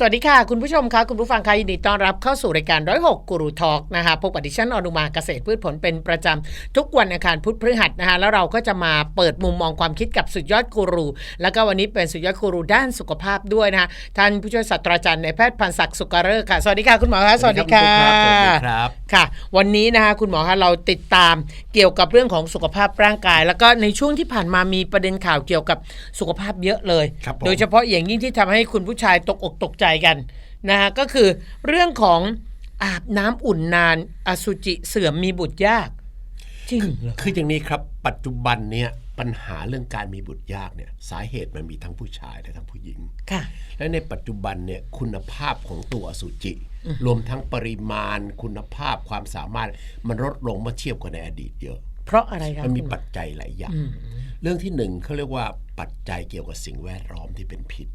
สวัสดีค่ะ คุณผู้ชมคะคุณผู้ฟังคะยินดีต้อนรับเข้าสู่รายการร้อยหกกูรูทอกนะคะพบกับดิฉันอนุมาเกษตรพืชผลเป็นประจำทุกวันอังคารพุธพฤหัสนะคะแล้วเราก็จะมาเปิดมุมมองความคิดกับสุดยอดกูรู แล้วก็วันนี้เป็นสุดยอดกูรูด้านสุขภาพด้วยนะคะท่านผู้ช่วยศาสตราจารย์ในายแพทย์พันศักดิ์สุกเริกค่ะ สวัสดีค่ะคุณหมอคะสวัสดีค่ะสวัสดีครับค่ะ วันนี้นะคะคุณหมอคะเราติดตามเกี่ยวกับเรื่องของสุขภาพร่างกาย แล้วก็ในช่วงที่ผ่านมามีประเด็นข่าวเกี่ยวกับสุขภาพเยอะเลยครับผมโดยเฉพาะอย่างยิ่งที่ทำให้คุณผู้ชายตกอกตกใจกันนะคะก็คือเรื่องของอาบน้ำอุ่นนาน อสุจิเสื่อมมีบุตรยาก จริงเหรอคืออย่างนี้ครับ ปัจจุบันเนี่ยปัญหาเรื่องการมีบุตรยากเนี่ยสาเหตุมันมีทั้งผู้ชายและทั้งผู้หญิงค่ะและในปัจจุบันเนี่ยคุณภาพของตัวอสุจิ รวมทั้งปริมาณคุณภาพความสามารถมันลดลงเมื่อเทียบกับในอดีตเยอะ เพราะอะไรครับมันมีคุณหอปัจจัยหลายอย่าง เรื่องที่หนึ่งเขาเรียกว่าปัจจัยเกี่ยวกับสิ่งแวดล้อมที่เป็นพิษ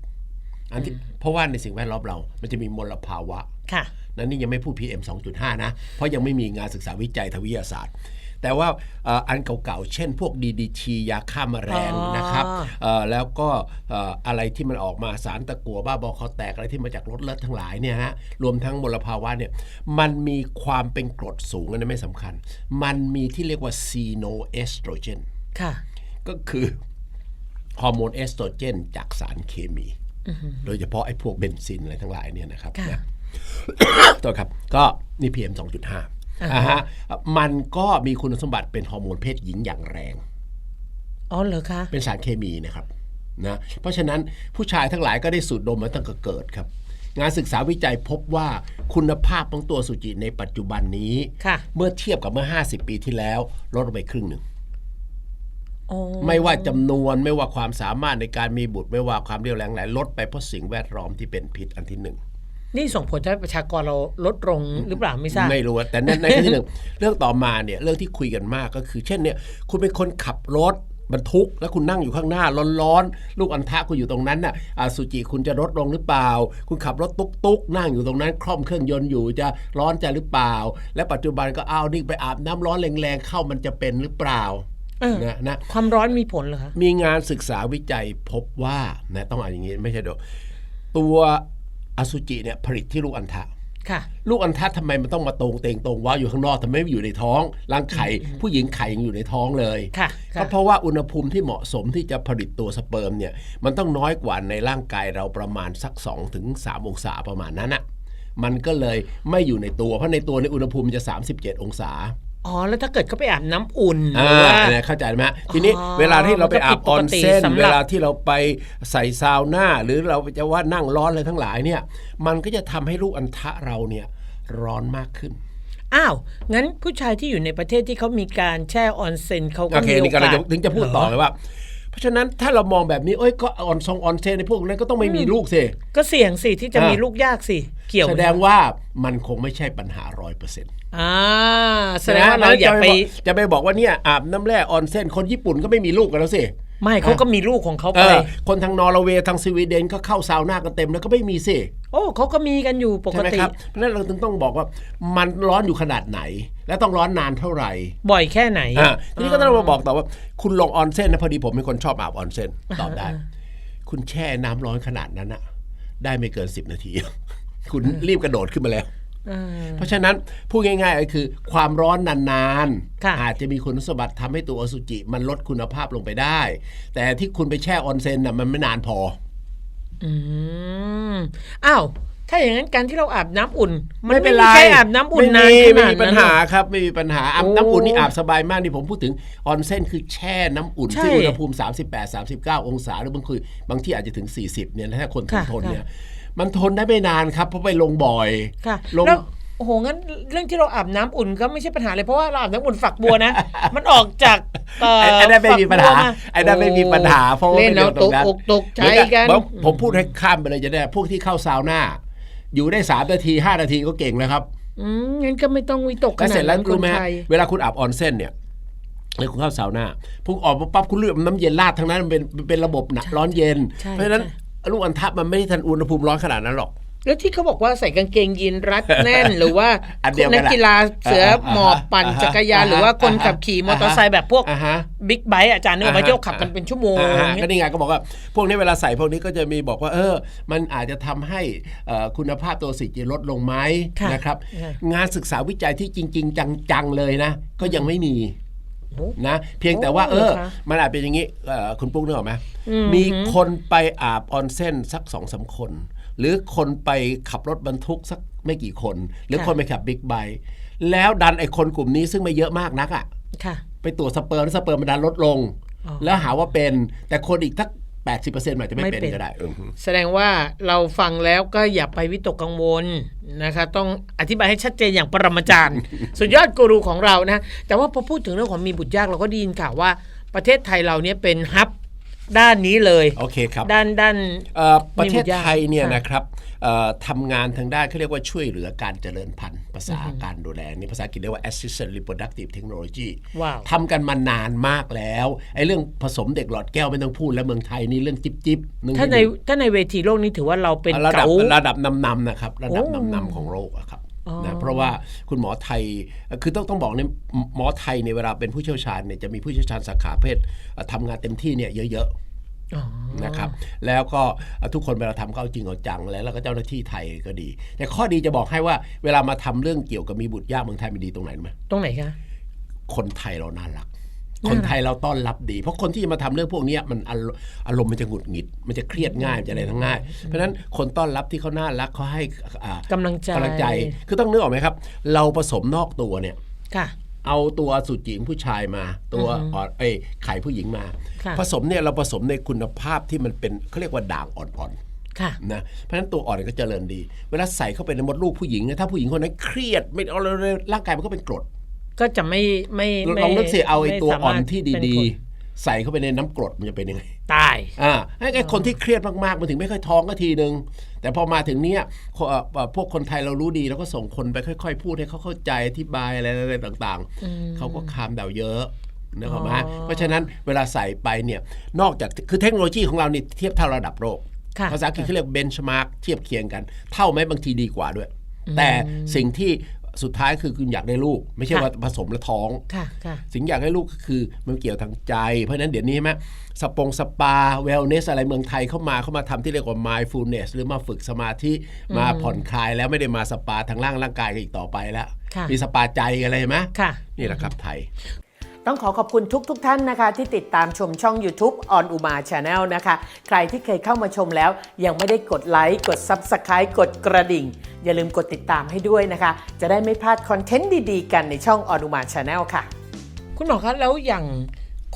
อันที่เพราะว่าในสิ่งแวดล้อมเรา มันจะมีมลภาวะค่ะนั่นนี่ยังไม่พูด PM 2.5 นะ เพราะยังไม่มีงานศึกษาวิจัยทางวิทยาศาสตร์ แต่ว่าเอ่ออันเก่าๆ เช่นพวก DDT ยาฆ่าแมลงอ๋อนะครับเอ่อแล้วก็เอ่ออะไรที่มันออกมาสารตะกั่วบ้าบอคอแตกอะไรที่มาจากรถเลือดทั้งหลายเนี่ยฮะรวมทั้งมลภาวะเนี่ยมันมีความเป็นกรดสูงอันนั้นไม่สำคัญ มันมีที่เรียกว่าซีโนเอสโตรเจนค่ะก็คือฮอร์โมนเอสโตรเจนจากสารเคมี โดยเฉพาะไอ้พวกเบนซินอะไรทั้งหลายเนี่ยนะครับค่ะนะตัวครับก็นี่ PM 2.5อ่าฮะมันก็มีคุณสมบัติเป็นฮอร์โมนเพศหญิงอย่างแรง อ๋อเหรอคะ เป็นสารเคมีนะครับนะเพราะฉะนั้นผู้ชายทั้งหลายก็ได้สูดดมมาตั้งแต่เกิดครับ งานศึกษาวิจัยพบว่าคุณภาพของตัวสุจิในปัจจุบันนี้ค่ะเมื่อเทียบกับเมื่อ 50 ปีที่แล้วลดลงไปครึ่งหนึ่งอ๋อ ไม่ว่าจำนวนไม่ว่าความสามารถในการมีบุตร ไม่ว่าความเรียวแรงไหลลดไปเพราะสิ่งแวดล้อมที่เป็นพิษอันที่หนึ่งนี่ส่งผลให้ประชากรเราลดลงหรือเปล่าไม่ทราบไม่รู้อะแต่ในในที่หนึ่งเรื่องต่อมาเนี่ยเรื่องที่คุยกันมากก็คือ เช่นเนี่ยคุณเป็นคนขับรถบรรทุก แล้วคุณนั่งอยู่ข้างหน้าร้อนๆลูกอันทะคุณอยู่ตรงนั้นน่ะอาสุจิคุณจะลดลงหรือเปล่า คุณขับรถตุ๊กๆนั่งอยู่ตรงนั้น คล่อมเครื่องยนต์อยู่จะร้อนใจหรือเปล่า และปัจจุบันก็เอานี่ไปอาบน้ำร้อนแรงๆเข้ามันจะเป็นหรือเปล่าเออ นะนะความร้อนมีผลเหรอคะมีงานศึกษาวิจัยพบว่านะต้องอ่านอย่างนี้ไม่ใช่เดยวตัวอสุจิเนี่ยผลิตที่ลูกอัณฑะค่ะลูกอัณฑะทำไมมันต้องมาตรงเตงตรงว้าวอยู่ข้างนอกทำไมไม่อยู่ในท้องรังไข่ผู้หญิงไข่ยังอยู่ในท้องเลยค่ะก็ค่ะเพราะว่าอุณหภูมิที่เหมาะสมที่จะผลิตตัวสเปิร์มเนี่ยมันต้องน้อยกว่าในร่างกายเราประมาณสัก2ถึง3องศาประมาณนั้นอะมันก็เลยไม่อยู่ในตัว เพราะในตัวในยอุณหภูมิมันจะ 37 องศา อ๋อแล้วถ้าเกิดเขาไปอาบน้ำอุ่นหอ่ารือว่าเนี่ยเข้าใจไหมฮะทีนี้อ๋อเวลาที่เราไปอาบมันอก็อผินดปกติเส้นสำหรับเวลาที่เราไปใส่ซาวน่าหรือเราจะว่านั่งร้อนอะไรทั้งหลายเนี่ย มันก็จะทำให้ลูกอัณฑะเราเนี่ยร้อนมากขึ้นอ้าวงั้นผู้ชายที่อยู่ในประเทศที่เขามีการแช่ออนเซ็นเขาก็โอเคมีโอนี่ก็กาเราสจะถึงจะพูดต่อเลยว่า เพราะฉะนั้นถ้าเรามองแบบนี้เอ้ยก็ออนซองออนเซนในพวกนั้นก็ต้องไม่มีลูกสิก็เสี่ยงสิที่จะอ่ามีมีลูกยากสิ เกี่ยวไหมแสดงว่ามันคงไม่ใช่ปัญหาร้อยเปอร์เซ็นต์อ่าแสดงว่าเราอย่าไปจะไปบอกว่าเนี่ยอาบน้ำแร่ออนเซนคนญี่ปุ่นก็ไม่มีลูกกันแล้วสิ ไม่เขาก็มีลูกของเขาเอไปอคนทางนอร์เวย์ทางสวีเดนก็เข้าซาวน่ากันเต็มแล้วก็ไม่มีสิโอ้เขาก็มีกันอยู่ปกใช่ไหมติครับเพราะฉะนั้นเราถึงต้องบอกว่ามันร้อนอยู่ขนาดไหน และต้องร้อนนานเท่าไหร่ บ่อยแค่ไหนอ่าทีนี้ก็ต้องมาบอกต่อว่าคุณลงออนเซนนะพอดีผมเป็นคนชอบอาบออนเซนตอบได้ คุณแช่น้ำร้อนขนาดนั้นอะได้ไม่เกิน10นาที คุณรีบกระโดดขึ้นมาแล้วอ่า เพราะฉะนั้นพูดง่ายๆก็คือ ความร้อนนานค่ะๆอาจจะมีคุณสมบัติทำให้ตัวอสุจิ มันลดคุณภาพลงไปได้ แต่ที่คุณไปแช่ออนเซนน่ะมันไม่นานพอ อืมอ้าวถ้าอย่างนั้นการที่เราอาบน้ำอุ่น มันไม่ไม่เป็นไรมีใครอาบน้ำอุ่นนานไม่ขมีนาดไม่มีปัญนั้นหาหรอครับไม่มีปัญหาอาบโอ้น้ำอุ่นนี่อาบสบายมากนี่ผมพูดถึงออนเซนคือแช่น้ำอุ่นใช่ที่อุณหภูมิ 38 39 องศาหรือบางคือบางที่อาจจะถึง 40เนี่ยถ้าคนทนค่ะทนค่ะเนี่ย มันทนได้ไม่นานครับเพราะไปลงบ่อยค่ะลงแล้วโอ้โหงั้นเรื่องที่เราอาบน้ำอุ่นก็ไม่ใช่ปัญหาเลยเพราะว่าเราอาบน้ำอุ่นฝักบัวนะ มันออกจากเอ่อไอ้ไอ้นั่นไม่มีปัญหาฝักบัวมไอ้นั่นไม่มีปัญหาเพราะว่าเล่นไม่เอาเรื่องตตรงนั้นกอกตกใจเหมือกันผมผมพูดให้ข้ามไปเลยจะได้พวกที่เข้าซาวน่าอยู่ได้สามนาทีห้านาทีก็เก่งแล้วครับอืมงั้นก็ไม่ต้องวิตกขก็นาเสร็ดจแล้นั้วนครู้นไหมฮะไทยเวลาคุณอาบออนเส้นเนี่ยแล้วคุณเข้าซาวน่าพุ่งออกมาปั๊บคุณเลือกน้ำเย็นราดทั้งนั้นมันเป็นเป็นระบบหนะร้อนเย็นใช่เพราะฉะนั้นใช่ ลูกอันทับมันไม่ได้ทันอุณหภูมิร้อนขนาดนั้นหรอก แล้วที่เขาบอกว่าใส่กางเกงยีนรัดแน่น หรือว่าอันเดียวกันนักแหละกีฬาเสือหมอบปั่นอ่าฮะจักรยานอ่าฮะหรือว่าคนขับอ่าฮะขี่มอเตอร์ไซค์แบบพวกอ่าฮะบิ๊กไบค์อาจารย์นึกออกไหมอ่าฮะโยกขับกันเป็นชั่วโมงอ่าฮะอย่างเงี้ก็ยนี่ไงก็บอกว่า พวกนี้เวลาใส่พวกนี้ก็จะมีบอกว่า เออ มันอาจจะทำให้เอ่อคุณภาพตัวสิทธิ์จะลดลงไหมค่ะนะครับค่ะงานศึกษาวิจัยที่จริง ๆ จังๆเลยนะ ก็ยังไม่มีโอ้ นะเพียงแต่ว่าโอ้เออเหรอคะมันอาจเป็นอย่างนี้เอ่อคุณปุ๊กนึกออกไหมอืมมีคนไปอาบออนเซ็นสักสองสามคน หรือคนไปขับรถบรรทุกสักไม่กี่คน หรือค่ะคนไปขับบิ๊กไบค์แล้วดันไอ้คนกลุ่มนี้ซึ่งไม่เยอะมากนักอะค่ะไปตรวจสเปิร์มแล้วสเปิร์มมันดันลดลงอ๋อแล้วหาว่าเป็นแต่คนอีกทัก 80%อาจจะไม่ไม่เป็นเป็นก็ได้เออแสดงว่าเราฟังแล้วก็อย่าไปวิตกกังวลนะคะต้องอธิบายให้ชัดเจนอย่างปรมาจารย์ สุดยอดกูรูของเรานะ แต่ว่าพอพูดถึงเรื่องของมีบุตรยากเราก็ได้ยินข่าวว่าประเทศไทยเราเนี่ยเป็นฮับ ด้านนี้เลยโอเคครับด้านด้านเอ่อประเทศมีบุตรยากไทยเนี่ยค่ะนะครับเอ่อทำงานทางด้านเขาเรียกว่าช่วยเหลือการเจริญพันธุ์ ภาษาการดูแลนี่ภาษาอังกฤษเรียกว่า assisted reproductive technology ว้าวทำกันมานานมากแล้วไอ้เรื่องผสมเด็กหลอดแก้วไม่ต้องพูดแล้วเมืองไทยนี่เรื่องจิ๊บจิ๊บเรื่องถ้าในถ้าในเวทีโลกนี้ถือว่าเราเป็นระดับเก๋าระดับนำนำๆนะครับระดับโอ้นำนำๆของโลกอะครับอ๋อ นะเพราะว่าคุณหมอไทยคือต้องต้องบอกเนี่ยหมอไทยในยเวลาเป็นผู้เชี่ยวชาญเนี่ยจะมีผู้เชี่ยวชาญสาขาเพศเอ่อทำงานเต็มที่เนี่ยเยอะๆอ๋อนะครับแล้วก็ทุกคนเวลาทำก็เอาจริงเอาจังแล้วแล้วก็เจ้าหน้าที่ไทยก็ดี แต่ข้อดีจะบอกให้ว่าเวลามาทำเรื่องเกี่ยวกับมีบุตรยากเมืองไทยมันดีตรงไหนรู้ไหมตรงไหนคะคนไทยเราน่ารักน่ารัก คนไทยเราต้อนรับดี เพราะคนที่จะมาทำเรื่องพวกเนี้ยมันอารอารมณ์มันจะหงุดหงิด มันจะเครียดง่ายมันจะอะไรทั้งง่าย เพราะฉะนั้นคนต้อนรับที่เขาน่ารักเขาให้อ่ากำลังใจกำลังใจ คือต้องนึกออกไหมครับ เราผสมนอกตัวเนี่ยค่ะเอาตัวอสุจิของผู้ชายมาตัวอ่อนเอ้ยไข่ผู้หญิงมาค่ะผสมเนี่ยเราผสมในคุณภาพที่มันเป็นเขาเรียกว่าด่างอ่อนๆค่ะนะเพราะฉะนั้นตัวอ่อนก็เจริญดี เวลาใส่เข้าไปในมดลูกผู้หญิงเนี่ยถ้าผู้หญิงคนนั้นเครียดไม่เอาเลยร่างกายมันก็เป็นกรด ก็จะไม่ไม่ไม่ลองนึกสิเอาไอ้ม่ตัวสมอ่อรนถที่เป็นดีคนๆใส่เข้าไปในน้ำกรดมันจะเป็นยังไงตายอ่าให้ไอ้คนที่เครียดมากๆมันถึงไม่ค่อยท้องก็ทีนึง แต่พอมาถึงเนี้ยเอ่อเอ่อพวกคนไทยเรารู้ดีเราก็ส่งคนไปค่อยๆ พูดให้เขาเข้าใจอธิบายอะไรอะไรต่างๆเขาก็คามเดาเยอะนะครับไหมอ๋อเพราะฉะนั้นเวลาใส่ไปเนี่ยนอกจากคือเทคโนโลยีของเรานี่เทียบเท่าระดับโลกค่ะภาษาอังกฤษเขาเรียกเบนช์มาร์กเทียบเคียงกัน เท่าไหมบางทีดีกว่าด้วย แต่สิ่งที่ สุดท้ายคือคุณอยากได้ลูก ไม่ใช่ค่ะว่าผสมแล้วท้องค่ะค่ะสิ่งอยากให้ลูกก็คือมันเกี่ยวทางใจ เพราะฉะนั้นเดี๋ยวนี้ใช่ไหมสปงสปาเวลเนสอะไรเมืองไทยเข้ามาเข้ามาทำที่เรียกว่า mindfulness หรือมาฝึกสมาธิมาผ่อนคลายแล้วไม่ได้มาสปาทางร่างร่างกายกันอีกต่อไปแล้วค่ะมีสปาใจกันอะไรไหมค่ะนี่แหละครับไทย ต้องขอขอบคุณทุกทท่านนะคะ ที่ติดตามชมช่อง YouTube on Uma Channel นะคะ ใครที่เคยเข้ามาชมแล้ว ยังไม่ได้กดไลค์กด Subscribe กดกระดิ่ง อย่าลืมกดติดตามให้ด้วยนะคะ จะได้ไม่พลาดคอนเทนต์ดีๆ กันในช่อง on Uma Channel ค่ะ คุณหมอคะแล้วอย่าง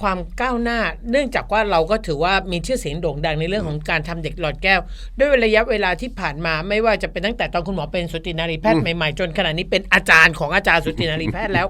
ความก้าวหน้า เนื่องจากว่าเราก็ถือว่ามีชื่อเสียงโด่งดังในเรื่องของการทำเด็กหลอดแก้ว ด้วยระยะเวลาที่ผ่านมาไม่ว่าจะเป็นตั้งแต่ตอนคุณหมอเป็นสุตินารีแพทย์ใหม่ๆ จนขณะนี้เป็นอาจารย์ของอาจารย์สุตินารีแพทย์แล้ว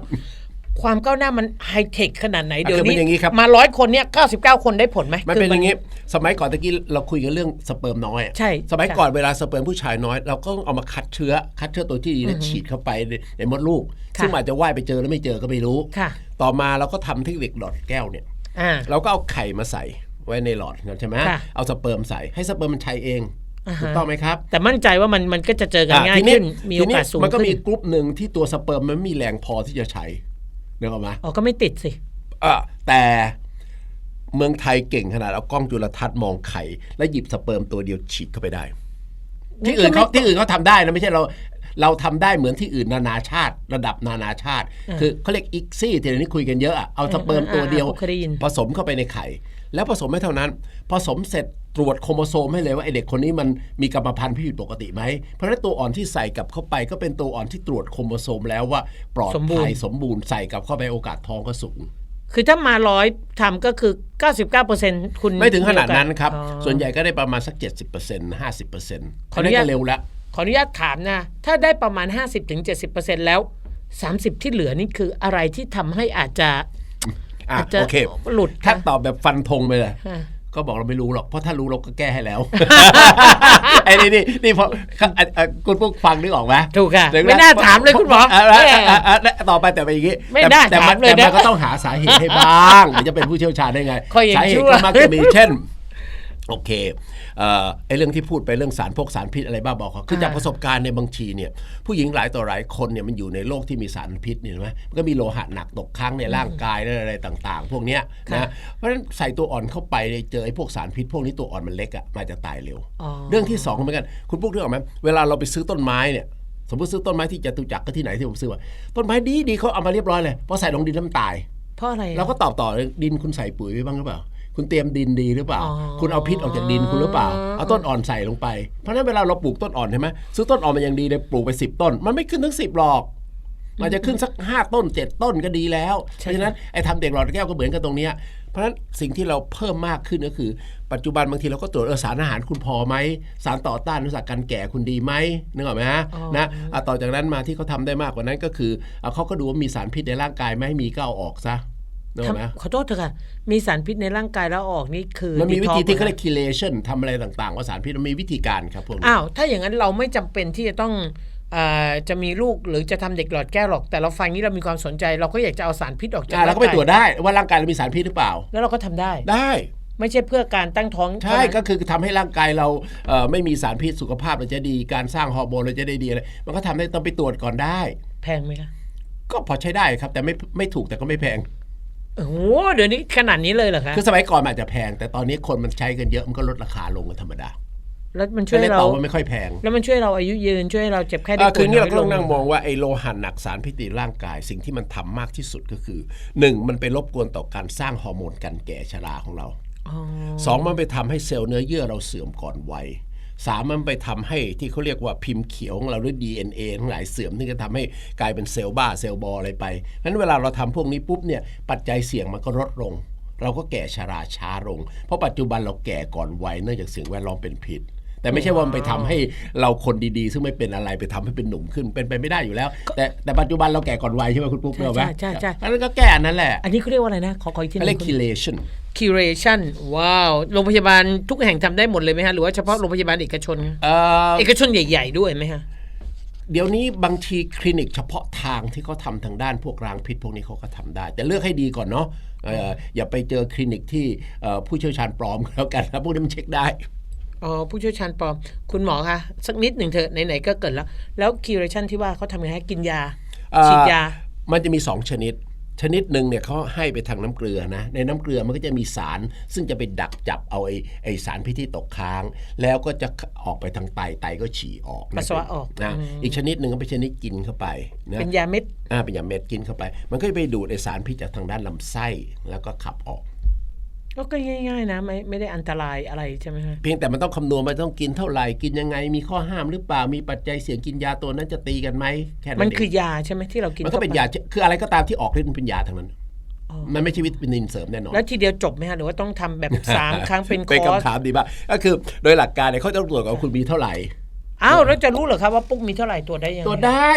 ความก้าวหน้ามันไฮเทคขนาดไหนอะเดี๋ยวคือมันนี้อย่างนี้ครับมาร้อยคนเนี่ย99คนได้ผลไหมมันคืเป็นอย่างนี้ สมัยก่อนตะกี้เราคุยกันเรื่องสเปิร์มน้อยอะใช่สมัยใช่ก่อนเวลาสเปิร์มผู้ชายน้อย เราก็เอามาคัดเชื้อคัดเชื้อตัวที่ดีแล้วฉีดเข้าไปในในมดลูกค่ะซึ่งอาจจะว่ายไปเจอแล้วไม่เจอก็ไม่รู้ค่ะต่อมาเราก็ทำที่เด็กหลอดแก้วเนี่ยอ่าเราก็เอาไข่มาใส่ไว้ในหลอดใช่ไหมค่ะเอาสเปิร์มใส่ให้สเปิร์มมันชัยเองอ่าฮะถูกต้องไหมครับ แต่มั่นใจว่ามันมันก็จะเจอกันอะง่ายทีนี้ขึ้นมีโอกาสสูงทีนี้มันก็มีขึ้นกลุ่มหนึ่งที่ตัวสเปิร์มมันไม่มีแรงพอที่จะใช้ เนกออกไหมอ๋อก็ไม่ติดสิอะแต่เมืองไทยเก่งขนาดเอากล้องจุลทรรศน์มองไข่ แล้วหยิบสเปิร์มตัวเดียวฉีดเข้าไปได้ ที่อื่นเขาที่อื่นเขาทำได้นะไม่ใช่เรา เราทำได้เหมือนที่อื่นนานาชาติ ระดับนานาชาติ คือเขาเรียกอิกซี่ที่เดี๋ยวนี้คุยกันเยอะอะเอาสเปิร์มตัวเดียวอ่าอ่าเคยได้ยินผสมเข้าไปในไข่ แล้วผสมไม่เท่านั้น ผสมเสร็จตรวจโครโมโซมให้เลยว่าไอเด็กคนนี้มันมีกรรมพันธุ์ที่ผิดปกติไหม เพราะฉะนั้นตัวอ่อนที่ใส่กลับเข้าไปก็เป็นตัวอ่อนที่ตรวจโครโมโซมแล้วว่าปลอดสมบูรภัณ์ยสมบูรณ์ใส่กลับเข้าไปโอกาสท้องก็สูงคือถ้ามาร้อยทำก็คือ 99%คุณไม่ถึงขนาดนั้นครับมีโอกาสอ๋อส่วนใหญ่ก็ได้ประมาณสัก 70% 50%ขออนุญาตก็เร็วแล้ว ขออนุญาตถามนะ ถ้าได้ประมาณ 50-70%แล้ว 30 ที่เหลือนี่คืออะไรที่ทำให้อาจจะอะอาจจะโอเคหลุดถ้าคะตอบแบบฟันธงไปเลยฮะก็บอกเราไม่รู้หรอก เพราะถ้ารู้เราก็แก้ให้แล้ว ไอ้นี่นี่นี่พออะอะคุณพวกฟังนึกออกไหมถูกค่ะเดี๋ยวไม่น่าถามเลยคุณหมออะอะแหมอะอะอะต่อไปแต่ไปอย่างงี้ไม่แต่น่าแต่มันถามเลยแต่มันนะก็ต้องหาสาเหตุให้บ้างถึงจะเป็นผู้เชี่ยวชาญได้ไงข้อยังสาเหตุชั่วก็มักจะมีเช่น โอเคเอ่อไอ้เรื่องที่พูดไปเรื่องสารพวกสารพิษอะไรบ้าบอเขาคือจากอ่าประสบการณ์ในยบางทีเนี่ยผู้หญิงหลายต่อหลายคนเนี่ยมันอยู่ในโลกที่มีสารพิษเนี่ยเห็นไหมมันก็มีโลหะหนักตกค้างในร่างกายและอะไรต่าง ๆ พวกเนี้ยค่ะนะเพราะฉะนั้นใส่ตัวอ่อนเข้าไปเนี่ยเจอไอ้พวกสารพิษ พวกนี้ตัวอ่อนมันเล็กอะมันจะตายเร็วอ๋อเรื่องที่สองเหมือนกันคุณปุ๊กเรื่องออกไหมเวลาเราไปซื้อต้นไม้เนี่ยสมมติซื้อต้นไม้ที่จตุจักรก็ที่ไหนที่ผมซื้อว่าต้นไม้ดีดีเขาเอามาเรียบร้อยเลยพอใส่ลงดินน้ำตาย เพราะอะไรอะเราก็ตอบต่อเลยดินคุณใส่ปุ๋ยไว้บ้างหรือเปล่า คุณเตรียมดินดีหรือเปล่าอ๋อคุณเอาพิษออกจากดินคุณหรือเปล่า เอาต้นอ่อนใส่ลงไป เพราะฉะนั้นเวลาเราปลูกต้นอ่อนใช่ไหมซื้อต้นอ่อนมาอย่างดีเลยปลูกไปสิบต้น มันไม่ขึ้นทั้งสิบหรอก มันจะขึ้นสักห้าต้นเจ็ดต้นก็ดีแล้ว เพราะฉะนั้นไอ้ทำเด็กหลอดแก้วก็เหมือนกันตรงเนี้ยเพราะฉะนั้นสิ่งที่เราเพิ่มมากขึ้นก็คือ ปัจจุบันบางทีเราก็ตรวจเออสารอาหารคุณพอไหมสารต่อต้านอนุสักการแก่คุณดีไหมนึกออกไหมฮะอ๋อนะอะต่อจากนั้นมาที่เขาทำได้มากกว่านั้นก็คือเอาเขาก็ดูว่ามีสารพิษในร่างกายไหมมีก็เอาออกซะ นึกออกไหมทำขอโทษเถอะค่ะ มีสารพิษในร่างกายแล้วออกนี่คือมันมีวิธี detox ที่เขาหรเรีอยก chelation ทำอะไรต่างๆ ว่าสารพิษมันมีวิธีการครับพวกนี้อ้าวถ้าอย่างนั้นเราไม่จำเป็นที่จะต้องเอ่อจะมีลูกหรือจะทำเด็กหลอดแก้วหรอก แต่เราฟังนี้เรามีความสนใจ เราก็อยากจะเอาสารพิษออกจากอ่าเราก็ไปงายตรวจได้ว่าร่างกายเรามีสารพิษหรือเปล่า แล้วเราก็ทำได้ได้ไม่ใช่เพื่อการตั้งท้อง ใช่เท่านั้นก็คือทำให้ร่างกายเราเอ่อไม่มีสารพิษสุขภาพเราจะดี การสร้างฮอร์โมนเราจะได้ดีอะไรมันก็ทำได้ต้องไปตรวจก่อนได้ แพงไหมคะก็พอใช้ได้ครับแต่ไม่ไม่ถูกแต่ก็ไม่แพง โอ้โหเดี๋ยวนี้ขนาดนี้เลยเหรอคะคือสมัยก่อนมันอาจจะแพง แต่ตอนนี้คนมันใช้กันเยอะมันก็ลดราคาลงเป็นธรรมดาแล้วมันช่ก็วยเลยเราตอบว่าไม่ค่อยแพง แล้วมันช่วยเราอายุยืนช่วยเราเจ็บไข้ได้อ่าป่คืวอยนี่เราก็ยต้องนั่งลมองว่าไอ้โลหะหนักสารพิษในร่างกาย สิ่งที่มันทำมากที่สุดก็คือหนึ่งมันไปรบกวนต่อการสร้างฮอร์โมนกันแก่ชราของเราอ๋อสองมันไปทำให้เซลล์เนื้อเยื่อเราเสื่อมก่อนวัย สามมันไปทำให้ที่เขาเรียกว่าพิมพ์เขียวของเราหรือ DNA ทั้งหลายเสื่อมที่จะทำให้กลายเป็นเซลล์บ้าเซลล์บออะไรไปเพราะฉะนั้นเวลาเราทำพวกนี้ปุ๊บเนี่ยปัจจัยเสี่ยงมันก็ลดลง เราก็แก่ชราช้าลง เพราะปัจจุบันเราแก่ก่อนวัยเนื่องจากสิ่งแวดล้อมเป็นพิษแต่ไม่ใช่ว่ามันไปทำให้เราคนดีๆ ซึ่งไม่เป็นอะไรไปทำให้เป็นหนุ่มขึ้นเป็นไปไม่ได้อยู่แล้ว แต่แต่ปัจจุบันเราแก่ก่อนวัยใช่ไหมคุณปุ๊กใช่เนกอะไหมใช่ใช่ใช่อันนั้นก็แก้อันนั้นแหละ อันนี้เขาเรียกว่าอะไรนะขอขออีกทีหเขานึเรียกง chelation curation ว้าว โรงพยาบาลทุกแห่งทำได้หมดเลยไหมฮะ หรือว่าเฉพาะโรงพยาบาลเอกชนคะเอ่อเอกชนใหญ่ ๆ ด้วยไหมฮะ เดี๋ยวนี้บางทีคลินิกเฉพาะทางที่เขาทำทางด้านพวกรางพิษพวกนี้เขาก็ทำได้ แต่เลือกให้ดีก่อนเนาะเอ่ออย่าไปเจอคลินิกที่เอ่อผู้เชี่ยวชาญปลอมแล้วกันนะพวกนี้มันเช็คได้ อ๋อ ผู้เชี่ยวชาญปลอม คุณหมอคะ สักนิดหนึ่งเถอะ ไหน ๆ ก็เกิดแล้ว แล้ว curation ที่ว่าเขาทำยังไงให้กินยา เอ่อ ฉีดยา มันจะมี 2 ชนิด ชนิดหนึ่งเนี่ยเขาให้ไปทางน้ำเกลือนะในน้ำเกลือมันก็จะมีสาร ซึ่งจะไปดักจับเอาไอ้ไอ้สารพิษที่ตกค้าง แล้วก็จะออกไปทางไตไตก็ฉี่ออกปัสสาวะออกนะอืมอีกชนิดหนึ่งก็เป็นชนิดกินเข้าไปนะเป็นยาเม็ดอ่าเป็นยาเม็ดกินเข้าไป มันก็จะไปดูดไอ้สารพิษจากทางด้านลำไส้แล้วก็ขับออก ก็ง่าย ๆ นะไม่ไม่ได้อันตรายอะไรใช่ไหมฮะเพียงแต่มันต้องคำนวณมันต้องกินเท่าไหร่กินยังไง มีข้อห้ามหรือเปล่ามีปัจจัยเสี่ยงกินยาตัวนั้นจะตีกันไหมแค่นั้นมันเงคือยาใช่ไหมที่เรากินมันก็เป็นข้ไปยาคืออะไรก็ตามที่ออกฤทธิ์มันเป็นยาทั้งนั้น อ๋อมันไม่ใช่วิตามินเสริมแน่นอน แล้วทีเดียวจบไหมฮะหรือว่าต้องทำแบบ สามครั้งเป็นคเป็นอร์สคำถามดีมากก็คือโดยหลักการเนี่ยเขาต้องตรวจก่อนว่าคุณมีเท่าไหร่ อ้าวแล้วจะรู้เหรอครับว่าปุ๊กมีเท่าไหร่ตรวจได้ยังไงตรวจได้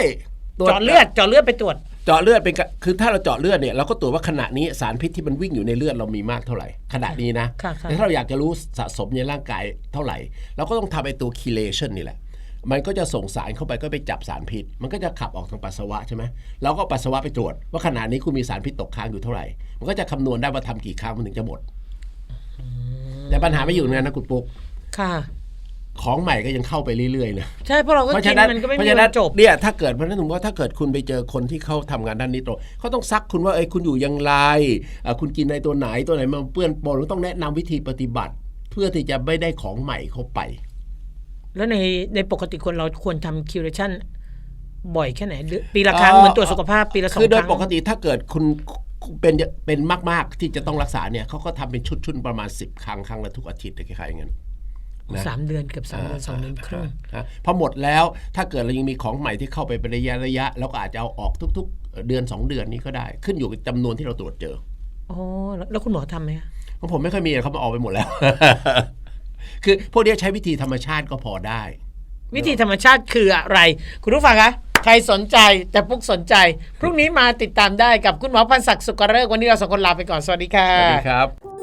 ตรวจ เจาะเลือดเจาะเลือดไปตรวจ เจาะเลือดเป็นกะคือถ้าเราเจาะเลือดเนี่ยเราก็ตรวจว่าขณะนี้สารพิษที่มันวิ่งอยู่ในเลือดเรามีมากเท่าไหร่ขณะนี้นะค่ะค่ะแต่ถ้าเราอยากจะรู้สะสมในร่างกายเท่าไหร่ เราก็ต้องทำไอ้ตัว chelation นี่แหละมันก็จะส่งสารเข้าไปก็ไปจับสารพิษ มันก็จะขับออกทางปัสสาวะใช่ไหมเราก็ปัสสาวะไปตรวจ ว่าขณะนี้คุณมีสารพิษตกค้างอยู่เท่าไหร่ มันก็จะคำนวณได้ว่าทำกี่ครั้งมันถึงจะหมด แต่ปัญหาไม่อยู่ตรงนั้นนะคุณปุ๊กค่ะ ของใหม่ก็ยังเข้าไปเรื่อยๆนะใช่เพราะเราก็เพราะกิฉะนนั้นมันก็ไม่เพมีราะฉะวันั้นนจบเนี่ยถ้าเกิดเพราะฉะนั้นผมว่าถ้าเกิดคุณไปเจอคนที่เขาทำงานด้านนี้ตรงเขาต้องซักคุณว่าเอ้ยคุณอยู่อยังไรเอ่อคุณกินในตัวไหนตัวไหนมาเปื้อนปนก็ต้องแนะนำวิธีปฏิบัติ เพื่อที่จะไม่ได้ของใหม่เข้าไป แล้วในในปกติคนเราควรทำ curation บ่อยแค่ไหนหรือปีละครั้งเหมือนตรวจสุขภาพปีละสองคือคโดยรั้งปกติถ้าเกิดคุณเป็นเป็นมากๆที่จะต้องรักษาเนี่ยเขาก็ทำเป็นชุดๆประมาณ 10 ครั้งครั้งละทุกอาทิตย์คล้ายๆอย่างนั้น นะสามเดือนเกือบสามเดือนสองเดือนครึ่งอ่าพอหมดแล้วถ้าเกิดเรายังมีของใหม่ที่เข้าไปเป็นระยะระยะเราก็อาจจะเอาออกทุก ๆ เดือน 2 เดือนนี้ก็ได้ ขึ้นอยู่กับจำนวนที่เราตรวจเจออ๋อแล้วแล้วคุณหมอทำไหมคะของผมไม่ค่อยมีเขามาออกไปหมดแล้ว คือพวกเนี้ยใช้วิธีธรรมชาติก็พอได้ วิธีธรรมชาติคืออะไร คุณผู้ฟังคะใครสนใจแต่ปุ๊กสนใจ พรุ่งนี้มาติดตามได้กับคุณหมอพันศักดิ์สุกเริกษ์วันนี้เราสองคนลาไปก่อนสวัสดีค่ะสวัสดีครับ